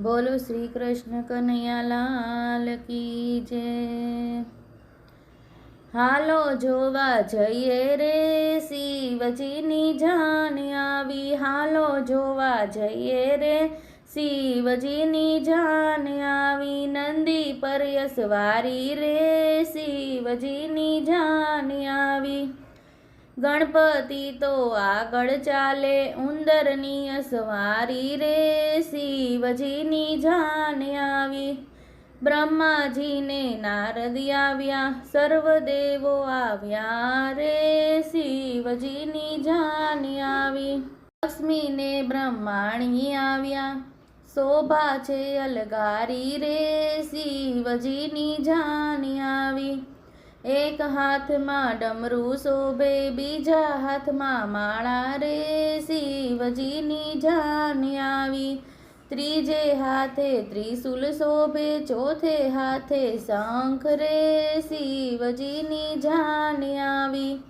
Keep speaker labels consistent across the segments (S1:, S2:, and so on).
S1: બોલો શ્રી કૃષ્ણ કનૈયાલાલ કી જય. હાલો જોવા જઈએ રે, શિવજીની જાન આવી. હાલો જોવા જઈએ રે, શિવજીની જાન આવી. નંદી પર યસવારી રે, શિવજીની જાન આવી. ગણપતિ તો આગળ ચાલે, ઉંદરની અસવારી રે, શિવજીની જાન આવી. બ્રહ્માજીને નારદ આવ્યા સર્વ દેવો આવ્યા રે, શિવજીની જાન આવી. લક્ષ્મીને બ્રહ્માણી આવ્યા, શોભા છે અલગારી રે, શિવજીની જાન આવી. એક હાથમાં ડમરું શોભે, બીજા હાથમાં માળા રે. શિવજીની જાની આવી. ત્રીજે હાથે ત્રિશુલ શોભે, ચોથે હાથે શંખ રે. શિવજીની જાની આવી.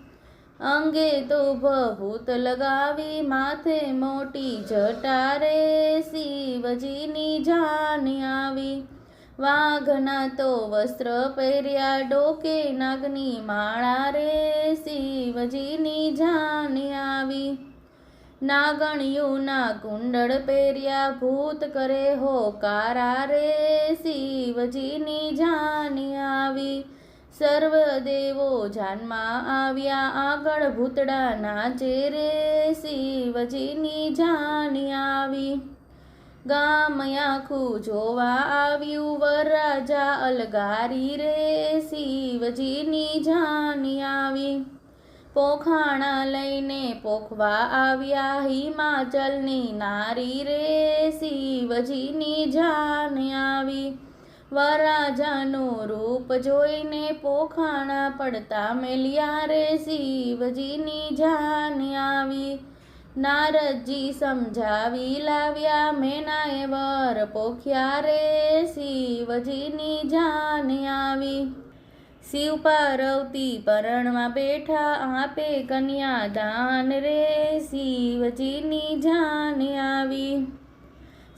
S1: અંગે તો ભભૂત લગાવી, માથે મોટી જટા રે. શિવજીની જાન આવી. વાઘના તો વસ્ત્ર પહેર્યા ડોકે નાગની માળા રે, શિવજીની જાણી આવી. નાગણિયુના કુંડળ પહેર્યા, ભૂત કરે હો કારા રે, શિવજીની જાણી આવી. સર્વ દેવો જાનમાં આવ્યા, આગળ ભૂતડા નાચે રે, શિવજીની જાન આવી. ગામ આખું જોવા આવ્યું વરરાજા અલગારી રે, શિવજીની જાની આવી. પોખાણા લઈને પોખવા આવ્યા હિમાચલની નારી રે, શિવજીની જાન આવી. વરાજાનું રૂપ જોઈને પોખાણા પડતા મેલિયા રે, શિવજીની જાન આવી. નારદજી સમજાવી લાવ્યા મેનાએ વર પોખ્યા રે. શિવજીની જાન આવી. શિવ પાર્વતી પરણમાં બેઠા, આપે કન્યા દાન રે. શિવજીની જાન આવી.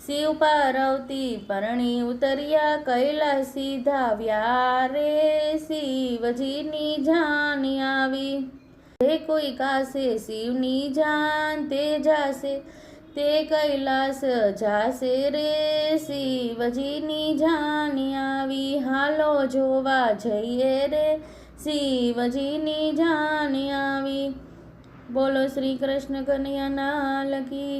S1: શિવ પાર્વતી પરણી ઉતર્યા કૈલા સીધા વ્યારે. શિવજીની જાન આવી. જે કોઈ કાશે શિવની જાન તે જાશે તે કૈલાસ જાશે રે શિવજીની જાન આવી હાલો જોવા જઈએ રે શિવજીની જાન આવી બોલો શ્રી કૃષ્ણ કનૈયા લાલ કી